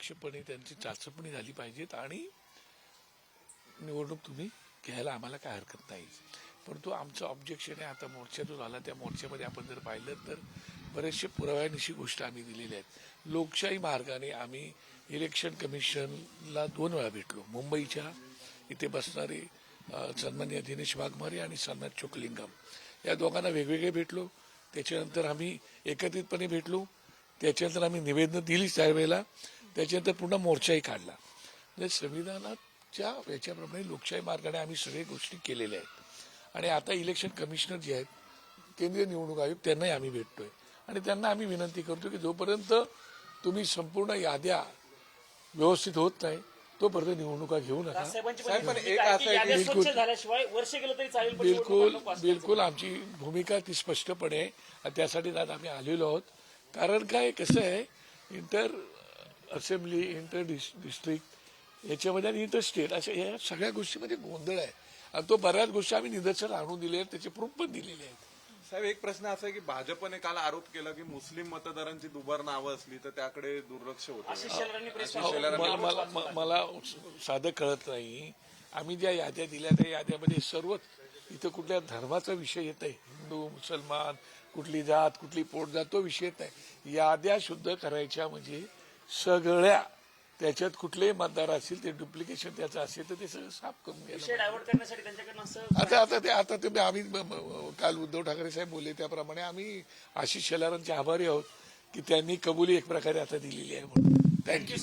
निष्पक्षपणे त्यांची चाचपणी झाली पाहिजेत आणि निवडणूक तुम्ही घ्यायला आम्हाला काय हरकत नाही. परंतु आमचं ऑब्जेक्शन आहे आता मोर्चातून आला त्या मोर्चामध्ये आपण जर पाहिलं तर बरेचसे पुराव्यानिशी गोष्ट आम्ही दिलेल्या आहेत. लोकशाही मार्गाने आम्ही इलेक्शन कमिशनला दोन वेळा भेटलो. मुंबईच्या इथे बसणारे सन्मान्य दिनेश वाघमारे आणि सन्मान चोकलिंगम. या दोघांना वेगवेगळे भेटलो. त्याच्यानंतर आम्ही एकत्रितपणे भेटलो. त्याच्यानंतर आम्ही निवेदनं दिलीच त्यावेळेला. त्याच्यानंतर पुन्हा मोर्चाही काढला. म्हणजे संविधानाच्या याच्याप्रमाणे लोकशाही मार्गाने आम्ही सगळे गोष्टी केलेल्या आहेत. आणि आता इलेक्शन कमिशनर जे आहेत केंद्रीय निवडणूक आयोग त्यांनाही आम्ही भेटतोय. आणि त्यांना आम्ही विनंती करतो की जोपर्यंत तुम्ही संपूर्ण याद्या व्यवस्थित होत नाही तोपर्यंत निवडणुका घेऊ नका. बिलकुल- बिलकुल आमची भूमिका ती स्पष्टपणे त्यासाठी आम्ही आलेलो आहोत. कारण काय कसं आहे इंटर असेंब्ली इंटर डिस्ट्रिक्ट याच्यामध्ये आणि इंटर स्टेट अशा या सगळ्या गोष्टीमध्ये गोंधळ आहे. आणि तो बऱ्याच गोष्टी आम्ही निदर्शन आणून दिले आहेत त्याचे प्रूफ पण दिलेले आहेत. साहेब एक प्रश्न असा आहे की भाजपने काल आरोप केला की मुस्लिम मतदारांची दुबार नावं असली तर त्याकडे दुर्लक्ष होतं. मला साधं कळत नाही. आम्ही ज्या याद्या दिल्या त्या याद्यामध्ये सर्वच इथं कुठल्या धर्माचा विषय येत आहे. हिंदू मुसलमान कुठली जात कुठली पोटजात तो विषय येत नाही याद्या शुद्ध करायच्या म्हणजे सगळ्या त्याच्यात कुठलेही मतदार असतील ते डुप्लिकेशन त्याचं असेल तर ते सगळं साफ करून घ्यायला आता आता ते आता ते आम्ही काल उद्धव ठाकरे साहेब बोलले त्याप्रमाणे आम्ही आशिष शेलारांचे आभारी आहोत की त्यांनी कबुली एक प्रकारे आता दिलेली आहे म्हणून. थँक्यू